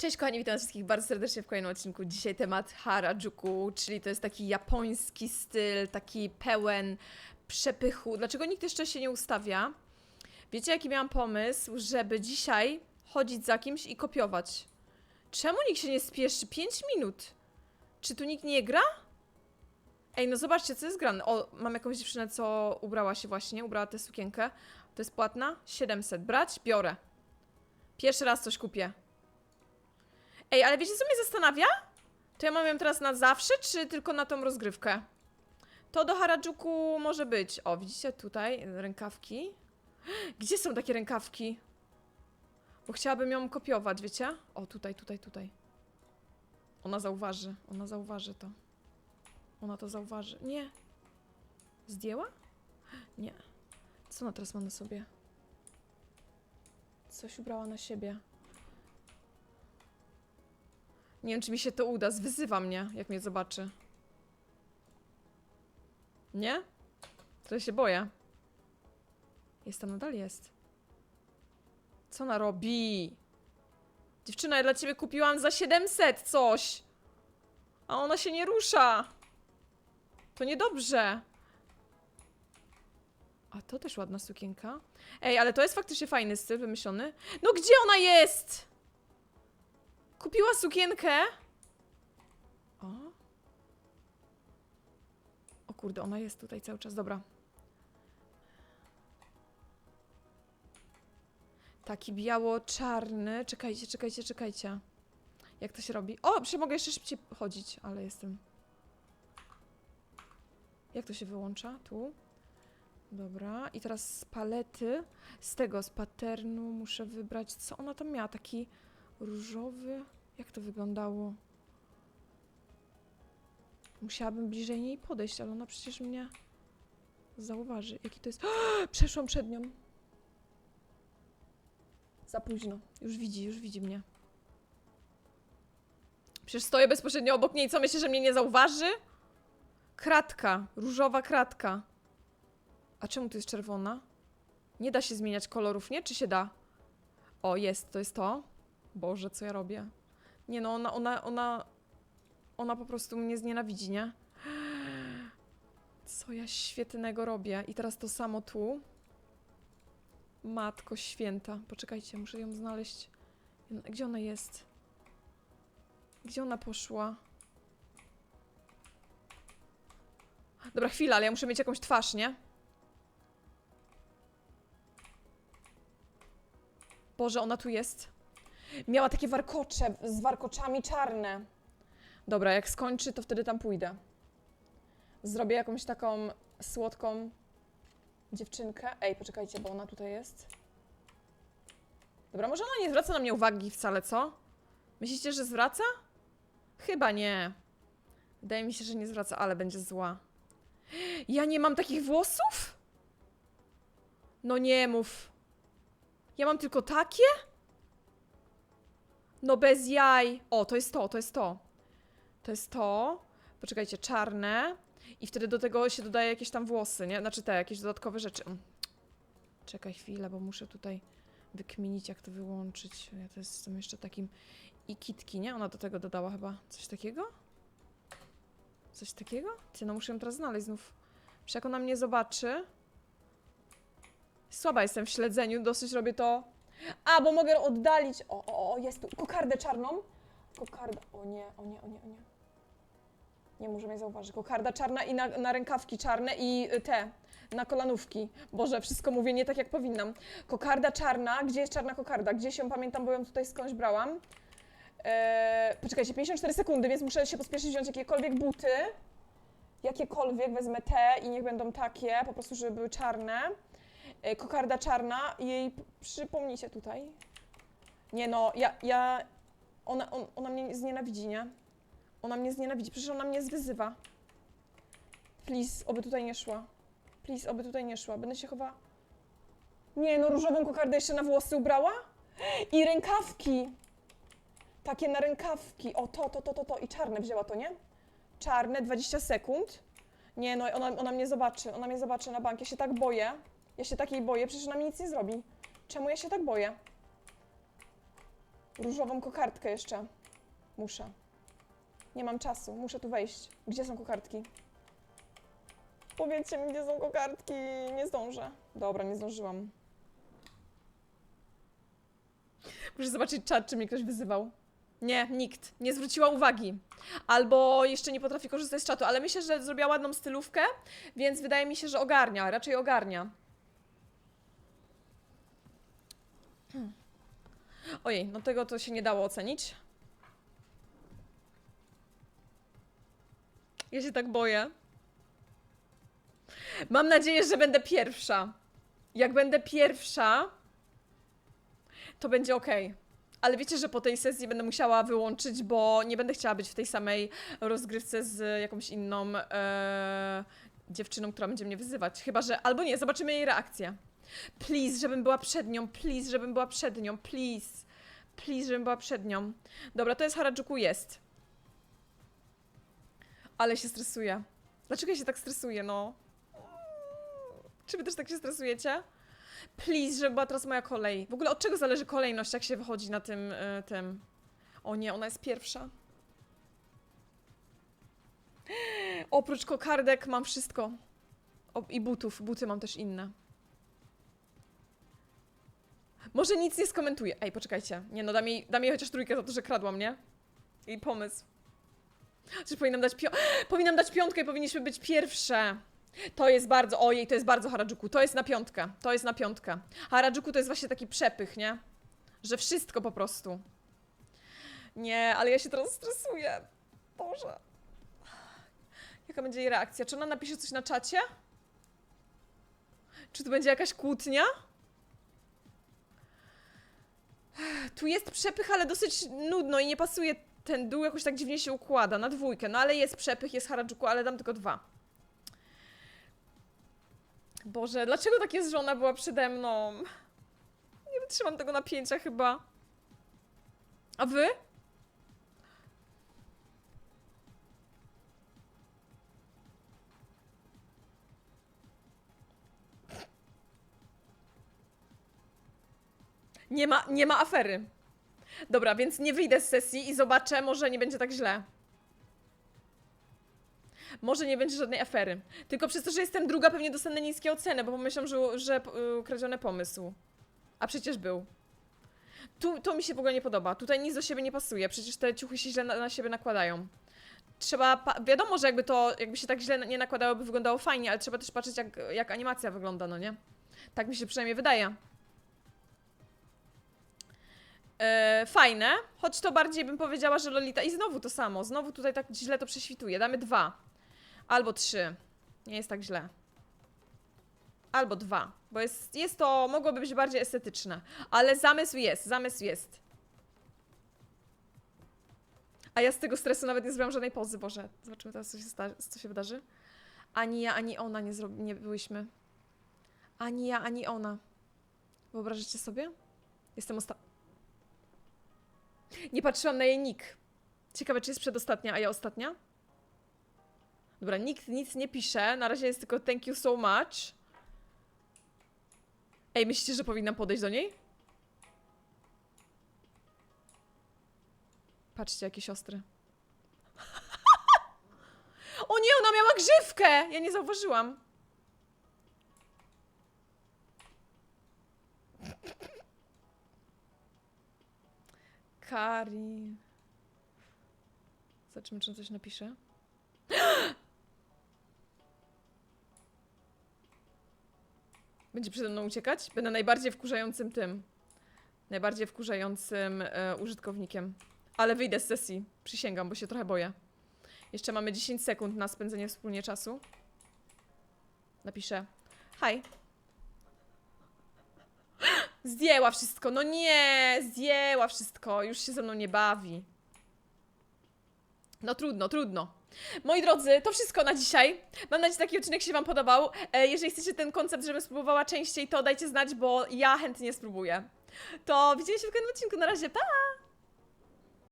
Cześć kochani, witam wszystkich bardzo serdecznie w kolejnym odcinku. Dzisiaj temat Harajuku, czyli to jest taki japoński styl, taki pełen przepychu. Dlaczego nikt jeszcze się nie ustawia? Wiecie jaki miałam pomysł, żeby dzisiaj chodzić za kimś i kopiować? Czemu nikt się nie spieszy? 5 minut. Czy tu nikt nie gra? Ej, no zobaczcie, co jest grane. O, mam jakąś dziewczynę, co ubrała się właśnie, ubrała tę sukienkę. To jest płatna? 700. Brać? Biorę. Pierwszy raz coś kupię. Ej, ale wiecie co mnie zastanawia? To ja mam ją teraz na zawsze, czy tylko na tą rozgrywkę? To do Harajuku może być. O, widzicie tutaj rękawki? Gdzie są takie rękawki? Bo chciałabym ją kopiować, wiecie? O, tutaj, tutaj, tutaj. Ona zauważy, ona zauważy to. Ona to zauważy. Nie. Zdjęła? Nie. Co ona teraz ma na sobie? Coś ubrała na siebie. Nie wiem, czy mi się to uda. Zwyzywa mnie, jak mnie zobaczy. Nie? Trochę się boję. Jest tam nadal jest. Co ona robi? Dziewczyna, ja dla ciebie kupiłam za 700 coś. A ona się nie rusza. To niedobrze. A to też ładna sukienka. Ej, ale to jest faktycznie fajny styl, wymyślony. No gdzie ona jest? Kupiła sukienkę. O. O kurde, ona jest tutaj cały czas, dobra. Taki biało-czarny. Czekajcie, czekajcie, czekajcie. Jak to się robi? O, przecież mogę jeszcze szybciej chodzić, ale jestem. Jak to się wyłącza? Tu. Dobra, i teraz z palety, z tego, z paternu muszę wybrać, co ona tam miała, taki różowy, jak to wyglądało? Musiałabym bliżej niej podejść, ale ona przecież mnie zauważy. Jaki to jest... Przeszłam przed nią. Za późno. Już widzi, już widzi mnie. Przecież stoję bezpośrednio obok niej, co myślę, że mnie nie zauważy? Kratka, różowa kratka. A czemu tu jest czerwona? Nie da się zmieniać kolorów, nie? Czy się da? O, jest, to jest to. Boże, co ja robię? Nie no, ona, ona, ona... Ona po prostu mnie znienawidzi, nie? Co ja świetnego robię? I teraz to samo tu. Matko święta. Poczekajcie, muszę ją znaleźć. Gdzie ona jest? Gdzie ona poszła? Dobra, chwila, ale ja muszę mieć jakąś twarz, nie? Boże, ona tu jest. Miała takie warkocze z warkoczami czarne. Dobra, jak skończy, to wtedy tam pójdę. Zrobię jakąś taką słodką dziewczynkę. Ej, poczekajcie, bo ona tutaj jest. Dobra, może ona nie zwraca na mnie uwagi wcale, co? Myślicie, że zwraca? Chyba nie. Wydaje mi się, że nie zwraca, ale będzie zła. Ja nie mam takich włosów? No nie mów. Ja mam tylko takie? No bez jaj. O, to jest to, to jest to. To jest to. Poczekajcie, czarne. I wtedy do tego się dodaje jakieś tam włosy, nie? Znaczy te, jakieś dodatkowe rzeczy. Mm. Czekaj chwilę, bo muszę tutaj wykminić, jak to wyłączyć. Ja to jestem jeszcze takim... I kitki, nie? Ona do tego dodała chyba coś takiego? Coś takiego? Ty, no muszę ją teraz znaleźć znów. Przecież jak ona mnie zobaczy... Słaba jestem w śledzeniu, dosyć robię to... A, bo mogę oddalić... O, o, o, jest tu. Kokardę czarną. Kokarda... O nie, o nie, o nie, o nie. Nie może mnie zauważyć. Kokarda czarna i na, na rękawki czarne i y, te, na kolanówki. Boże, wszystko mówię nie tak jak powinnam. Kokarda czarna. Gdzie jest czarna kokarda? Gdzieś ją pamiętam, bo ją tutaj skądś brałam. Eee, poczekajcie, 54 sekundy, więc muszę się pospieszyć wziąć jakiekolwiek buty. Jakiekolwiek, wezmę te i niech będą takie, po prostu, żeby były czarne. E, kokarda czarna, jej p- przypomnijcie tutaj. Nie no, ja, ja, ona, on, ona mnie znienawidzi, nie? Ona mnie znienawidzi, przecież ona mnie zwyzywa. Please, oby tutaj nie szła. Please, oby tutaj nie szła, będę się chowała. Nie no, różową kokardę jeszcze na włosy ubrała? I rękawki! Takie na rękawki. O, to, to, to, to, to. I czarne wzięła to, nie? Czarne, 20 sekund. Nie, no, ona, ona mnie zobaczy. Ona mnie zobaczy na bank. Ja się tak boję. Ja się takiej boję, przecież ona mi nic nie zrobi. Czemu ja się tak boję? Różową kokardkę jeszcze. Muszę. Nie mam czasu, muszę tu wejść. Gdzie są kokardki? Powiedzcie mi, gdzie są kokardki. Nie zdążę. Dobra, nie zdążyłam. Muszę zobaczyć czat, czy mnie ktoś wyzywał. Nie, nikt. Nie zwróciła uwagi. Albo jeszcze nie potrafi korzystać z czatu, ale myślę, że zrobiła ładną stylówkę, więc wydaje mi się, że ogarnia, raczej ogarnia. Ojej, no tego to się nie dało ocenić. Ja się tak boję. Mam nadzieję, że będę pierwsza. Jak będę pierwsza, to będzie ok. Ale wiecie, że po tej sesji będę musiała wyłączyć, bo nie będę chciała być w tej samej rozgrywce z jakąś inną e, dziewczyną, która będzie mnie wyzywać. Chyba, że. Albo nie, zobaczymy jej reakcję. Please, żebym była przed nią, please, żebym była przed nią, please. Please, żebym była przed nią. Dobra, to jest Harajuku, jest. Ale się stresuję. Dlaczego ja się tak stresuję, no? Czy wy też tak się stresujecie? Please, żeby była teraz moja kolej. W ogóle od czego zależy kolejność, jak się wychodzi na tym, y, tym? O nie, ona jest pierwsza. Oprócz kokardek mam wszystko. O, I butów. Buty mam też inne. Może nic nie skomentuję. Ej, poczekajcie. Nie no, dam jej, dam jej chociaż trójkę za to, że kradła mnie. I pomysł. Czy powinnam dać, pio- powinnam dać piątkę i powinniśmy być pierwsze. To jest bardzo, ojej, to jest bardzo Harajuku. To jest na piątkę. To jest na piątkę. Harajuku to jest właśnie taki przepych, nie? Że wszystko po prostu. Nie, ale ja się teraz stresuję. Boże. Jaka będzie jej reakcja? Czy ona napisze coś na czacie? Czy tu będzie jakaś kłótnia? Tu jest przepych, ale dosyć nudno i nie pasuje. Ten dół jakoś tak dziwnie się układa na dwójkę. No ale jest przepych, jest Harajuku, ale dam tylko dwa. Boże, dlaczego tak jest, że ona była przede mną? Nie wytrzymam tego napięcia chyba. A wy? Nie ma, nie ma afery. Dobra, więc nie wyjdę z sesji i zobaczę, może nie będzie tak źle. Może nie będzie żadnej afery. Tylko przez to, że jestem druga, pewnie dostanę niskie oceny, bo pomyślą, że, że y, kradziony pomysł. A przecież był. Tu, to mi się w ogóle nie podoba. Tutaj nic do siebie nie pasuje. Przecież te ciuchy się źle na, na siebie nakładają. Trzeba. Wiadomo, że jakby to, jakby się tak źle nie nakładało, by wyglądało fajnie, ale trzeba też patrzeć, jak, jak animacja wygląda, no nie? Tak mi się przynajmniej wydaje. E, fajne, choć to bardziej bym powiedziała, że Lolita. I znowu to samo. Znowu tutaj tak źle to prześwituje. Damy dwa. Albo trzy. Nie jest tak źle. Albo dwa. Bo jest, jest to, mogłoby być bardziej estetyczne. Ale zamysł jest, zamysł jest. A ja z tego stresu nawet nie zrobiłam żadnej pozy, Boże. Zobaczymy teraz, co się, co się wydarzy. Ani ja, ani ona nie, zrobi- nie byłyśmy. Ani ja, ani ona. Wyobrażacie sobie? Jestem ostatnia. Nie patrzyłam na jej nick. Ciekawe, czy jest przedostatnia, a ja ostatnia? Dobra, nikt nic nie pisze. Na razie jest tylko thank you so much. Ej, myślicie, że powinnam podejść do niej? Patrzcie, jakie siostry. o nie, ona miała grzywkę! Ja nie zauważyłam. Kari. Zobaczymy, czy on coś napisze. Będzie przede mną uciekać? Będę najbardziej wkurzającym tym. Najbardziej wkurzającym e, użytkownikiem. Ale wyjdę z sesji. Przysięgam, bo się trochę boję. Jeszcze mamy 10 sekund na spędzenie wspólnie czasu. Napiszę. Hi. Zdjęła wszystko. No nie, zdjęła wszystko. Już się ze mną nie bawi. No trudno, trudno. Moi drodzy, to wszystko na dzisiaj. Mam nadzieję, że taki odcinek się Wam podobał. E, jeżeli chcecie ten koncept, żebym spróbowała częściej, to dajcie znać, bo ja chętnie spróbuję. To widzimy się w kolejnym odcinku. Na razie, pa!